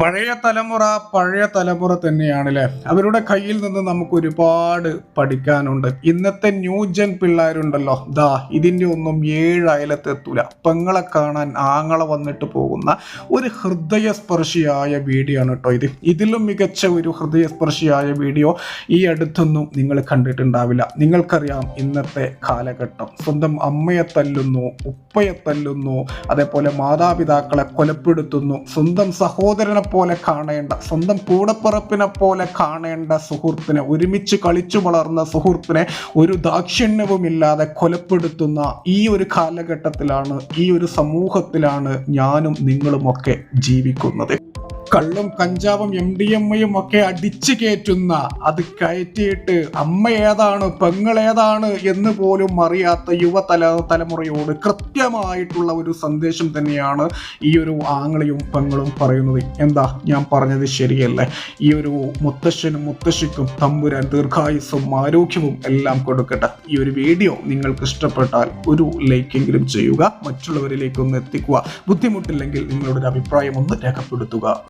പഴയ തലമുറ പഴയ തലമുറ തന്നെയാണ് അല്ലേ അവരുടെ കയ്യിൽ നിന്ന് നമുക്ക് ഒരുപാട് പഠിക്കാനുണ്ട്. ഇന്നത്തെ ന്യൂ ന്യൂജൻ പിള്ളേരുണ്ടല്ലോ. ദാ ഇതിന്റെ ഒന്നും ഏഴ് അയലത്തെത്തൂല പെങ്ങളെ കാണാൻ ആങ്ങളെ വന്നിട്ട് പോകുന്ന ഒരു ഹൃദയസ്പർശിയായ വീഡിയോ ആണ് കേട്ടോ ഇത്. ഇതിലും മികച്ച ഒരു ഹൃദയസ്പർശിയായ വീഡിയോ ഈ അടുത്തൊന്നും നിങ്ങൾ കണ്ടിട്ടുണ്ടാവില്ല. നിങ്ങൾക്കറിയാം ഇന്നത്തെ കാലഘട്ടം. സ്വന്തം അമ്മയെ തല്ലുന്നു ഉപ്പയെ തല്ലുന്നു അതേപോലെ മാതാപിതാക്കളെ കൊലപ്പെടുത്തുന്നു സ്വന്തം സഹോദരനെ പോലെ കാണേണ്ട സ്വന്തം കൂടപ്പിറപ്പിനെ പോലെ കാണേണ്ട സുഹൃത്തിനെ ഒരുമിച്ച് കളിച്ചു വളർന്ന സുഹൃത്തിനെ ഒരു ദാക്ഷിണ്യവുമില്ലാതെ കൊലപ്പെടുത്തുന്ന ഈ ഒരു കാലഘട്ടത്തിലാണ് ഈ ഒരു സമൂഹത്തിലാണ് ഞാനും നിങ്ങളുമൊക്കെ ജീവിക്കുന്നത്. കള്ളും കഞ്ചാവും എം ഡി എം ഐയും ഒക്കെ അടിച്ചു കയറ്റുന്ന അത് കയറ്റിയിട്ട് അമ്മ ഏതാണ് പെങ്ങൾ ഏതാണ് എന്ന് പോലും അറിയാത്ത യുവതല തലമുറയോട് കൃത്യമായിട്ടുള്ള ഒരു സന്ദേശം തന്നെയാണ് ഈ ഒരു ആങ്ങളെയും പെങ്ങളും പറയുന്നത്. എന്താ ഞാൻ പറഞ്ഞത് ശരിയല്ലേ? ഈ ഒരു മുത്തശ്ശനും മുത്തശ്ശിക്കും തമ്പുരാൻ ദീർഘായുസ്സും ആരോഗ്യവും എല്ലാം കൊടുക്കട്ടെ. ഈ ഒരു വീഡിയോ നിങ്ങൾക്ക് ഇഷ്ടപ്പെട്ടാൽ ഒരു ലൈക്കെങ്കിലും ചെയ്യുക മറ്റുള്ളവരിലേക്കൊന്ന് എത്തിക്കുക. ബുദ്ധിമുട്ടില്ലെങ്കിൽ നിങ്ങളുടെ ഒരു അഭിപ്രായം ഒന്ന് രേഖപ്പെടുത്തുക.